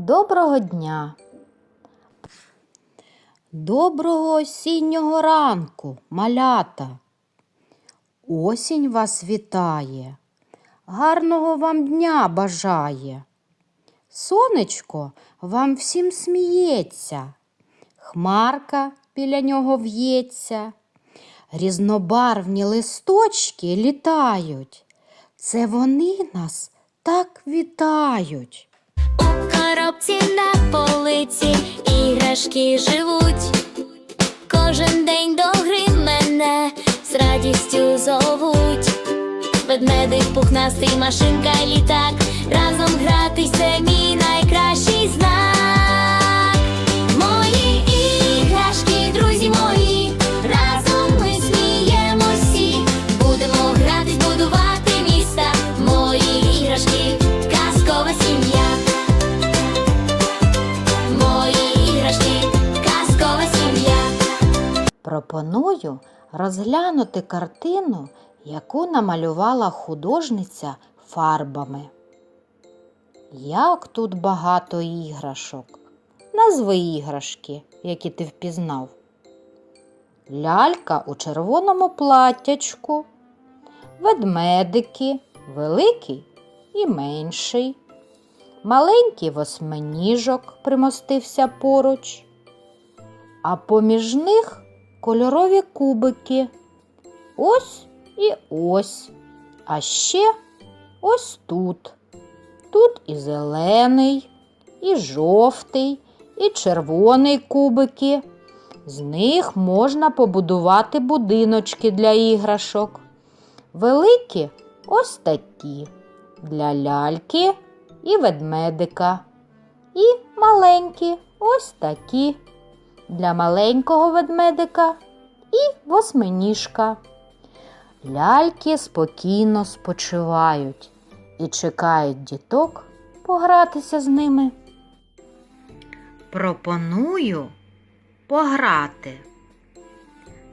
Доброго дня. Доброго осіннього ранку, малята. Осінь вас вітає, гарного вам дня бажає. Сонечко вам всім сміється, хмарка біля нього в'ється, різнобарвні листочки літають. Це вони нас так вітають. Коробці на полиці іграшки живуть. Кожен день до гри мене з радістю зовуть. Ведмедик, пухнастий машинка, літак. Разом гратись це мій найкращий Пропоную розглянути картину, яку намалювала художниця фарбами. Як тут багато іграшок. Назви іграшки, які ти впізнав. Лялька у червоному платтячку, ведмедики, великий і менший. Маленький восьминіжок примостився поруч, а поміж них кольорові кубики. Ось і ось. А ще ось тут. Тут і зелений, і жовтий, і червоний кубики. З них можна побудувати будиночки для іграшок. Великі ось такі для ляльки і ведмедика. І маленькі ось такі для маленького ведмедика і восьминіжка. Ляльки спокійно спочивають і чекають діток погратися з ними. Пропоную пограти.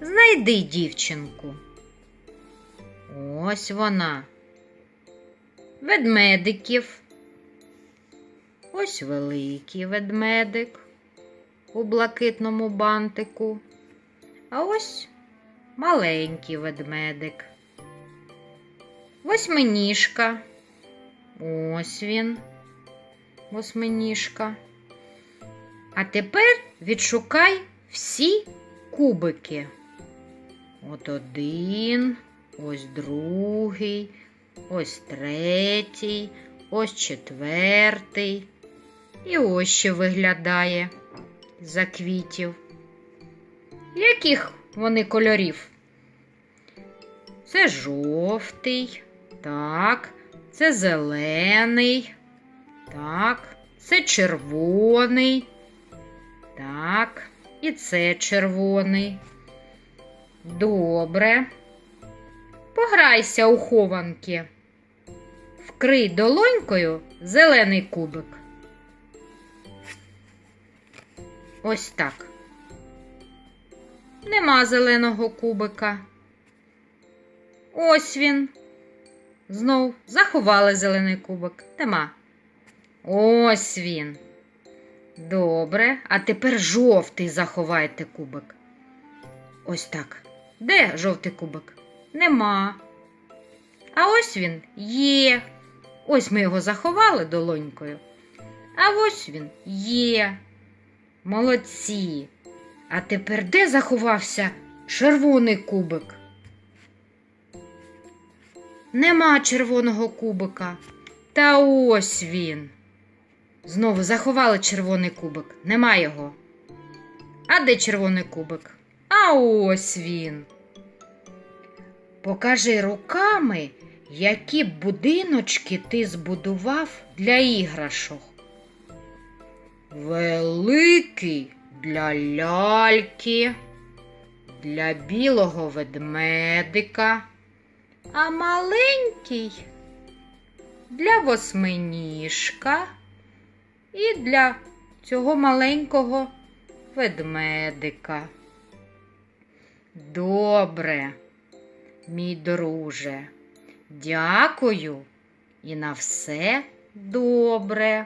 Знайди дівчинку. Ось вона. Ведмедиків. Ось великий ведмедик у блакитному бантику. А ось маленький ведмедик. Восьминіжка. Ось він. Восьминіжка. А тепер відшукай всі кубики. От один, ось другий, ось третій, ось четвертий. І ось ще виглядає за квітів. Яких вони кольорів? Це жовтий, так, це зелений, так, це червоний, так, і це червоний. Добре. Пограйся у хованки. Вкрий долонькою зелений кубик. Ось так. Нема зеленого кубика. Ось він. Знов заховали зелений кубик. Нема. Ось він. Добре. А тепер жовтий заховайте кубик. Ось так. Де жовтий кубик? Нема. А ось він є. Ось ми його заховали долонькою. А ось він є. Молодці. А тепер де заховався червоний кубик? Нема червоного кубика. Та ось він. Знову заховали червоний кубик. Нема його. А де червоний кубик? А ось він. Покажи руками, які будиночки ти збудував для іграшок. Великий для ляльки, для білого ведмедика, а маленький для восьминіжка і для цього маленького ведмедика. Добре, мій друже, дякую і на все добре.